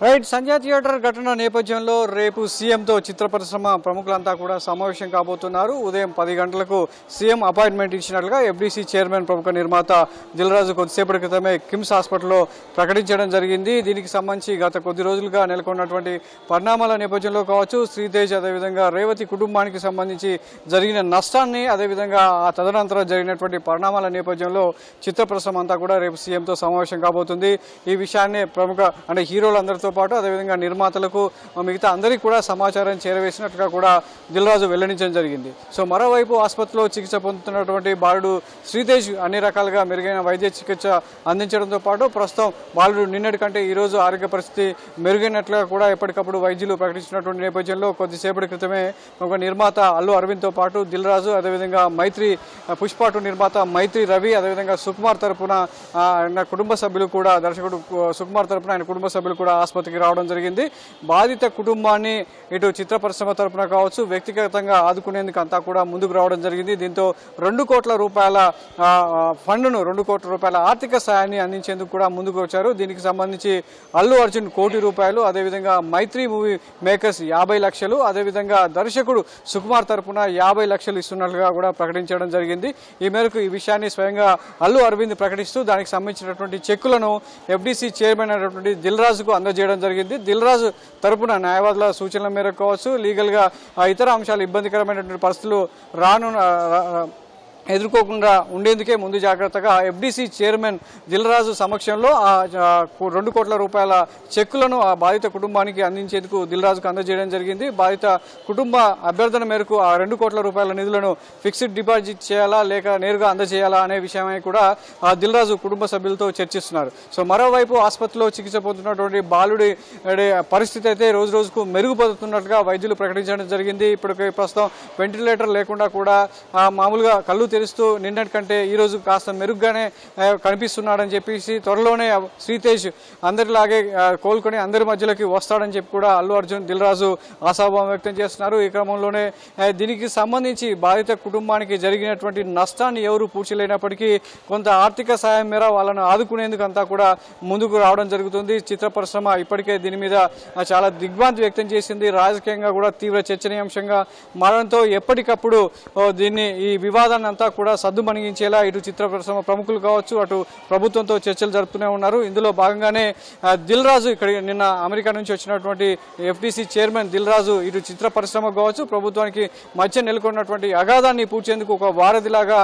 Right Sanjay theatre ఘటన నేపథ్యంలో రేపు సీఎంతో చిత్ర పరిశ్రమ ప్రముఖులంతా కూడా సమావేశం కాబోతున్నారు. ఉదయం పది గంటలకు సీఎం అపాయింట్మెంట్ ఇచ్చినట్లుగా ఎఫ్డీసీ చైర్మన్ ప్రముఖ నిర్మాత దిల్రాజు కొద్దిసేపటి క్రితమే కిమ్స్ హాస్పిటల్లో ప్రకటించడం జరిగింది. దీనికి సంబంధించి గత కొద్ది రోజులుగా నెలకొన్నటువంటి పరిణామాల నేపథ్యంలో కావచ్చు శ్రీతేజ్ అదేవిధంగా రేవతి కుటుంబానికి సంబంధించి జరిగిన నష్టాన్ని అదేవిధంగా ఆ తదనంతరం జరిగినటువంటి పరిణామాల నేపథ్యంలో చిత్ర పరిశ్రమ అంతా కూడా రేపు సీఎంతో సమావేశం కాబోతుంది. ఈ విషయాన్ని ప్రముఖ అంటే హీరోలందరితో పాటు అదేవిధంగా నిర్మాతలకు మిగతా అందరికీ కూడా సమాచారం చేరవేసినట్టుగా కూడా దిల్రాజు వెల్లడించడం జరిగింది. సో మరోవైపు ఆసుపత్రిలో చికిత్స పొందుతున్నటువంటి బాలుడు శ్రీతేజ్ అన్ని రకాలుగా మెరుగైన వైద్య చికిత్స అందించడంతో పాటు ప్రస్తుతం బాలుడు నిన్నటి కంటే ఈ రోజు ఆరోగ్య పరిస్థితి మెరుగైనట్లుగా కూడా ఎప్పటికప్పుడు వైద్యులు ప్రకటించినటువంటి నేపథ్యంలో కొద్దిసేపటి క్రితమే ఒక నిర్మాత అల్లు అరవింద్తో పాటు దిల్ రాజు అదేవిధంగా మైత్రి పుష్పాటు నిర్మాత మైత్రి రవి అదేవిధంగా సుకుమార్ తరపున ఆయన కుటుంబ సభ్యులు కూడా దర్శకుడు సుకుమార్ తరపున ఆయన కుటుంబ సభ్యులు కూడా ఆసుపత్రికి రావడం జరిగింది. బాధిత కుటుంబాన్ని ఇటు చిత్ర పరిశ్రమ తరపున కావచ్చు వ్యక్తిగతంగా ఆదుకునేందుకు అంతా కూడా ముందుకు రావడం జరిగింది. దీంతో రెండు కోట్ల రూపాయల ఫండ్ను రెండు కోట్ల రూపాయల ఆర్థిక సాయాన్ని అందించేందుకు కూడా ముందుకు వచ్చారు. దీనికి సంబంధించి అల్లు అర్జున్ కోటి రూపాయలు అదేవిధంగా మైత్రి మూవీ మేకర్స్ యాభై లక్షలు అదేవిధంగా దర్శకుడు సుకుమార్ తరపున యాభై లక్షలు ఇస్తున్నట్లుగా కూడా ప్రకటించడం జరిగింది. ఈ మేరకు ఈ విషయాన్ని స్వయంగా అల్లు అరవింద్ ప్రకటిస్తూ దానికి సంబంధించినటువంటి చెక్కులను ఎఫ్డీసీ చైర్మన్ అయినటువంటి దిల్ రాజుకు చేయడం జరిగింది. దిల్ రాజు తరపున న్యాయవాదుల సూచనల మేరకు కావచ్చు లీగల్గా ఇతర అంశాలు ఇబ్బందికరమైనటువంటి పరిస్థితులు రాను ఎదుర్కోకుండా ఉండేందుకే ముందు జాగ్రత్తగా ఎఫ్డీసీ చైర్మన్ దిల్రాజు సమక్షంలో ఆ రెండు కోట్ల రూపాయల చెక్కులను ఆ బాధిత కుటుంబానికి అందించేందుకు దిల్రాజుకు అందజేయడం జరిగింది. బాధిత కుటుంబ అభ్యర్థన మేరకు ఆ రెండు కోట్ల రూపాయల నిధులను ఫిక్స్డ్ డిపాజిట్ చేయాలా లేక నేరుగా అందజేయాలా అనే విషయమై కూడా ఆ దిల్రాజు కుటుంబ సభ్యులతో చర్చిస్తున్నారు. సో మరోవైపు ఆసుపత్రిలో చికిత్స పొందుతున్నటువంటి బాలుడి పరిస్థితి అయితే రోజు రోజుకు మెరుగుపడుతున్నట్లుగా వైద్యులు ప్రకటించడం జరిగింది. ఇప్పటికే ప్రస్తుతం వెంటిలేటర్ లేకుండా కూడా మామూలుగా కళ్ళు తెలుస్తూ నిన్నటి కంటే ఈరోజు కాస్త మెరుగ్గానే కనిపిస్తున్నాడని చెప్పేసి త్వరలోనే శ్రీతేజ్ అందరిలాగే కోలుకొని అందరి మధ్యలోకి వస్తాడని చెప్పి కూడా అల్లు అర్జున్ దిల్ రాజు ఆశాభావం వ్యక్తం చేస్తున్నారు. ఈ క్రమంలోనే దీనికి సంబంధించి బాధిత కుటుంబానికి జరిగినటువంటి నష్టాన్ని ఎవరు పూడ్చలేనప్పటికీ కొంత ఆర్థిక సాయం మేర వాళ్ళను ఆదుకునేందుకు అంతా కూడా ముందుకు రావడం జరుగుతుంది. చిత్ర పరిశ్రమ ఇప్పటికే దీని మీద చాలా దిగ్భ్రాంతి వ్యక్తం చేసింది. రాజకీయంగా కూడా తీవ్ర చర్చనీయాంశంగా మారడంతో ఎప్పటికప్పుడు దీన్ని ఈ వివాదాన్ని అంతా కూడా సద్దు మణిగించేలా ఇటు చిత్ర పరిశ్రమ ప్రముఖులు కావచ్చు అటు ప్రభుత్వంతో చర్చలు జరుపుతూనే ఉన్నారు. ఇందులో భాగంగానే దిల్ రాజు ఇక్కడ నిన్న అమెరికా నుంచి వచ్చినటువంటి ఎఫ్టీసీ చైర్మన్ దిల్ రాజు ఇటు చిత్ర పరిశ్రమ కావచ్చు ప్రభుత్వానికి మధ్య నెలకొన్నటువంటి అగాధాన్ని పూడ్చేందుకు ఒక వారధిలాగా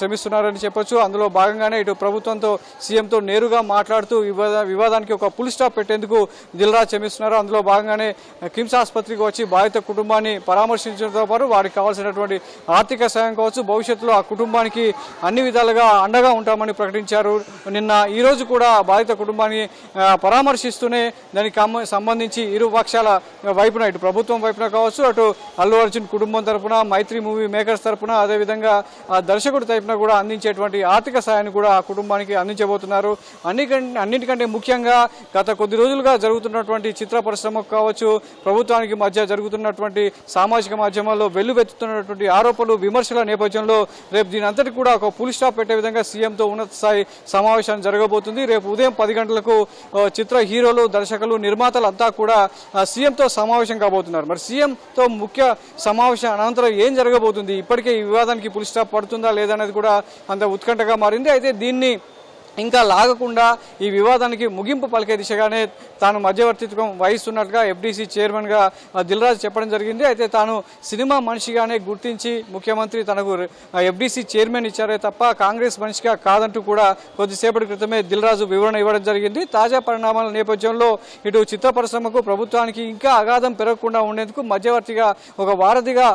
శ్రమిస్తున్నారని చెప్పొచ్చు. అందులో భాగంగానే ఇటు ప్రభుత్వంతో సీఎంతో నేరుగా మాట్లాడుతూ వివాదానికి ఒక పుల్ స్టాప్ పెట్టేందుకు దిల్ రాజు శ్రమిస్తున్నారు. అందులో భాగంగానే కిమ్స్ ఆసుపత్రికి వచ్చి బాధిత కుటుంబాన్ని పరామర్శించడంతో పాటు వారికి కావాల్సినటువంటి ఆర్థిక సాయం కావచ్చు భవిష్యత్తులో ఆ కుటుంబానికి అన్ని విధాలుగా అండగా ఉంటామని ప్రకటించారు. నిన్న ఈరోజు కూడా బాధిత కుటుంబాన్ని పరామర్శిస్తూనే దానికి సంబంధించి ఇరు పక్షాల వైపున ఇటు ప్రభుత్వం వైపున కావచ్చు అటు అల్లు అర్జున్ కుటుంబం తరపున మైత్రి మూవీ మేకర్స్ తరపున అదేవిధంగా ఆ దర్శకుడి తరపున కూడా అందించేటువంటి ఆర్థిక సాయాన్ని కూడా ఆ కుటుంబానికి అందించబోతున్నారు. అన్నికంటే అన్నిటికంటే ముఖ్యంగా గత కొద్ది రోజులుగా జరుగుతున్నటువంటి చిత్ర పరిశ్రమకు కావచ్చు ప్రభుత్వానికి మధ్య జరుగుతున్నటువంటి సామాజిక మాధ్యమాల్లో వెల్లువెత్తుతున్నటువంటి ఆరోపణలు విమర్శల నేపథ్యంలో రేపు దీని అంతటి కూడా ఒక పులి స్టాప్ పెట్టే విధంగా సీఎంతో ఉన్నత స్థాయి సమావేశం జరగబోతుంది. రేపు ఉదయం పది గంటలకు చిత్ర హీరోలు దర్శకులు నిర్మాతలు అంతా కూడా సీఎంతో సమావేశం కాబోతున్నారు. మరి సీఎంతో ముఖ్య సమావేశం అనంతరం ఏం జరగబోతుంది? ఇప్పటికే ఈ వివాదానికి పులి స్టాప్ పడుతుందా లేదా అనేది కూడా అంత ఉత్కంఠగా మారింది. అయితే దీన్ని ఇంకా లాగకుండా ఈ వివాదానికి ముగింపు పలికే దిశగానే తాను మధ్యవర్తిత్వం వహిస్తున్నట్టుగా ఎఫ్డీసీ చైర్మన్గా ఆ, దిల్రాజు చెప్పడం జరిగింది. అయితే తాను సినిమా మనిషిగానే గుర్తించి ముఖ్యమంత్రి తనకు ఎఫ్డీసీ చైర్మన్ ఇచ్చారే తప్ప కాంగ్రెస్ మనిషిగా కాదంటూ కూడా కొద్దిసేపటి క్రితమే దిల్రాజు వివరణ ఇవ్వడం జరిగింది. తాజా పరిణామాల నేపథ్యంలో ఇటు చిత్ర పరిశ్రమకు ప్రభుత్వానికి ఇంకా అగాధం పెరగకుండా ఉండేందుకు మధ్యవర్తిగా ఒక వారధిగా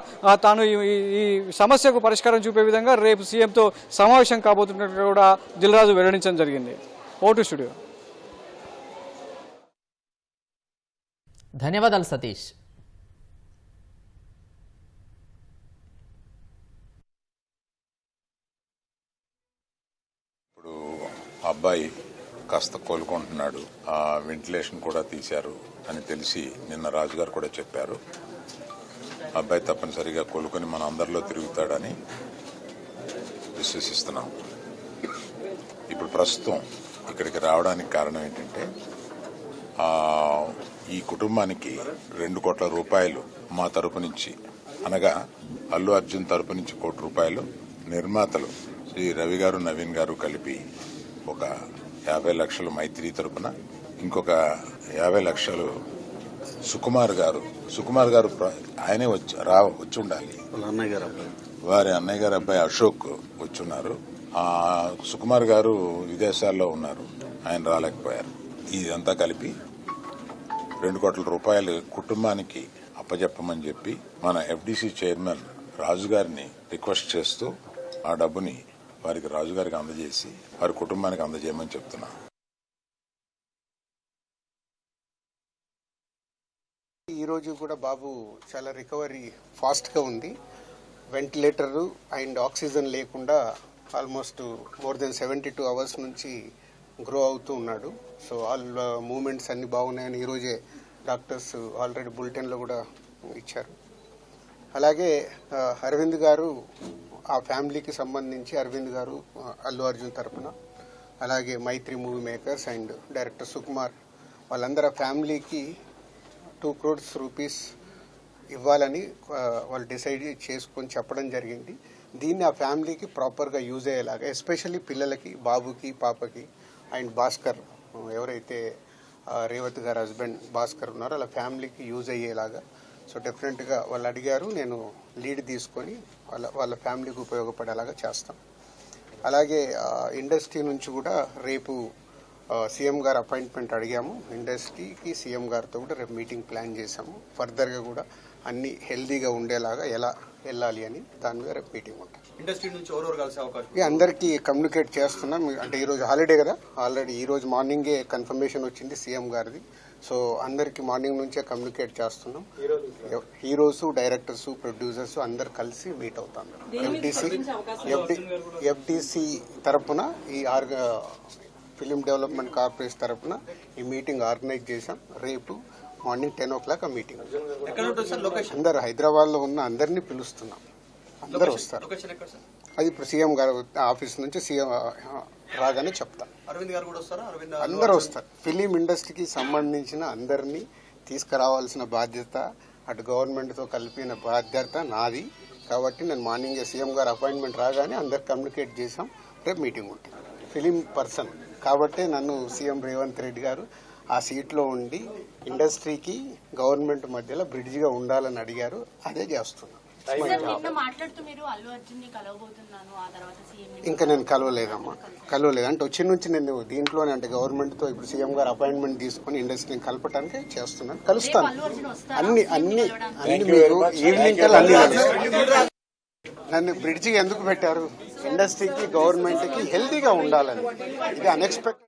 తాను ఈ- ఈ- సమస్యకు పరిష్కారం చూపే విధంగా రేపు సీఎంతో సమావేశం కాబోతున్నట్టు కూడా దిల్రాజు వెల్లడించడం జరిగింది. ఓటు స్టూడియో. ధన్యవాదాలు సతీష్. ఇప్పుడు అబ్బాయి కాస్త కోలుకుంటున్నాడు. ఆ వెంటిలేషన్ కూడా తీశారు అని తెలిసి నిన్న రాజుగారు కూడా చెప్పారు. అబ్బాయి తప్పనిసరిగా కోలుకొని మన అందరిలో తిరుగుతాడని విశ్వసిస్తున్నాం. ఇప్పుడు ప్రస్తుతం ఇక్కడికి రావడానికి కారణం ఏంటంటే ఈ కుటుంబానికి రెండు కోట్ల రూపాయలు మా తరపు నుంచి అనగా అల్లు అర్జున్ తరపు నుంచి కోటి రూపాయలు నిర్మాతలు శ్రీ రవి గారు నవీన్ గారు కలిపి ఒక యాభై లక్షలు మైత్రి తరపున ఇంకొక యాభై లక్షలు సుకుమార్ గారు సుకుమార్ గారు ఆయనే వచ్చి రా వచ్చి ఉండాలి. వారి అన్నయ్య గారి అబ్బాయి అశోక్ వచ్చున్నారు సుకుమార్ గారు విదేశాల్లో ఉన్నారు. ఆయన రాలేకపోయారు. ఇదంతా కలిపి రెండు కోట్ల రూపాయలు కుటుంబానికి అప్పజెప్పమని చెప్పి మన ఎఫ్డిసి చైర్మన్ రాజు గారిని రిక్వెస్ట్ చేస్తూ ఆ డబ్బుని వారికి రాజు గారికి అందజేసి వారి కుటుంబానికి అందజేయమని చెప్తున్నా. ఈరోజు కూడా బాబు చాలా రికవరీ ఫాస్ట్గా ఉంది. వెంటిలేటరు అండ్ ఆక్సిజన్ లేకుండా almost more than seventy two hours నుంచి గ్రో అవుతూ ఉన్నాడు. సో ఆల్ మూమెంట్స్ అన్ని బాగున్నాయని ఈరోజే డాక్టర్స్ ఆల్రెడీ బులెటిన్లో కూడా ఇచ్చారు. అలాగే అరవింద్ గారు ఆ ఫ్యామిలీకి సంబంధించి అరవింద్ గారు అల్లు అర్జున్ తరపున అలాగే Mythri movie makers and director Sukumar వాళ్ళందరూ ఆ ఫ్యామిలీకి టూ క్రోడ్స్ రూపీస్ ఇవ్వాలని వాళ్ళు డిసైడ్ చేసుకొని చెప్పడం జరిగింది. దీన్ని ఆ ఫ్యామిలీకి ప్రాపర్గా యూజ్ అయ్యేలాగా ఎస్పెషల్లీ పిల్లలకి బాబుకి పాపకి అండ్ భాస్కర్ ఎవరైతే రేవత్ రేవతి గారి హస్బెండ్ భాస్కర్ ఉన్నారో అలా ఫ్యామిలీకి యూజ్ అయ్యేలాగా. సో డెఫినెట్గా వాళ్ళు అడిగారు నేను లీడ్ తీసుకొని వాళ్ళ వాళ్ళ ఫ్యామిలీకి ఉపయోగపడేలాగా చేస్తాం. అలాగే ఇండస్ట్రీ నుంచి కూడా రేపు సీఎం గారు అపాయింట్మెంట్ అడిగాము. ఇండస్ట్రీకి సీఎం గారితో కూడా రేపు మీటింగ్ ప్లాన్ చేశాము. ఫర్దర్గా కూడా అన్ని హెల్దీగా ఉండేలాగా ఎలా వెళ్ళాలి అని దాని మీద రేపు మీటింగ్ ఉంటుంది ఇండస్ట్రీ నుంచి ఎవరెవరు కలిసే అవకాశం అందరికీ కమ్యూనికేట్ చేస్తున్నాం అంటే ఈరోజు హాలిడే కదా. ఆల్రెడీ ఈరోజు మార్నింగే కన్ఫర్మేషన్ వచ్చింది సీఎం గారిది. సో అందరికీ మార్నింగ్ నుంచే కమ్యూనికేట్ చేస్తున్నాం. హీరోస్ డైరెక్టర్స్ ప్రొడ్యూసర్స్ అందరు కలిసి మీట్ అవుతాం. ఎఫ్డిసి ఎఫ్డిసి తరపున ఈ ఆర్గ ఫిలిం డెవలప్మెంట్ కార్పొరేషన్ తరపున ఈ మీటింగ్ ఆర్గనైజ్ చేశాం. రేపు మార్నింగ్ టెన్ ఓ క్లాక్ ఆ మీటింగ్. అందరు హైదరాబాద్లో ఉన్న అందరినీ పిలుస్తున్నాం. అందరు వస్తారు. అది ఇప్పుడు సీఎం గారు ఆఫీస్ నుంచి సీఎం రాగానే చెప్తా. అందరూ వస్తారు. ఫిలిం ఇండస్ట్రీకి సంబంధించిన అందరినీ తీసుకురావాల్సిన బాధ్యత అటు గవర్నమెంట్తో కలిపిన బాధ్యత నాది. కాబట్టి నేను మార్నింగ్ సీఎం గారు అపాయింట్మెంట్ రాగానే అందరు కమ్యూనికేట్ చేసాం రేపు మీటింగ్ ఉంటుంది. Film person. కాబట్టి నన్ను సీఎం రేవంత్ రెడ్డి గారు ఆ సీట్లో ఉండి ఇండస్ట్రీకి గవర్నమెంట్ మధ్యలో బ్రిడ్జిగా ఉండాలని అడిగారు. అదే చేస్తున్నాను సార్ నిన్న మాట్లాడుతూ మీరు అల్లు అర్జున్ని కలవబోతున్నాను ఆ తర్వాత సీఎం ఇంకా నేను కలవలేదమ్మా. కలవలేదు. అంటే వచ్చి నుంచి నేను దీంట్లోనే అంటే గవర్నమెంట్తో ఇప్పుడు సీఎం గారు అపాయింట్మెంట్ తీసుకొని ఇండస్ట్రీని కలపడానికి చేస్తున్నాను. కలుస్తాను? అన్ని అన్ని అన్ని మీరు ఈవినింగ్ కల్లా అన్ని కలుస్తాను. నన్ను బ్రిడ్జికి ఎందుకు పెట్టారు? ఇండస్ట్రీకి గవర్నమెంట్కి హెల్తీగా ఉండాలని. ఇది అన్ఎక్స్పెక్ట్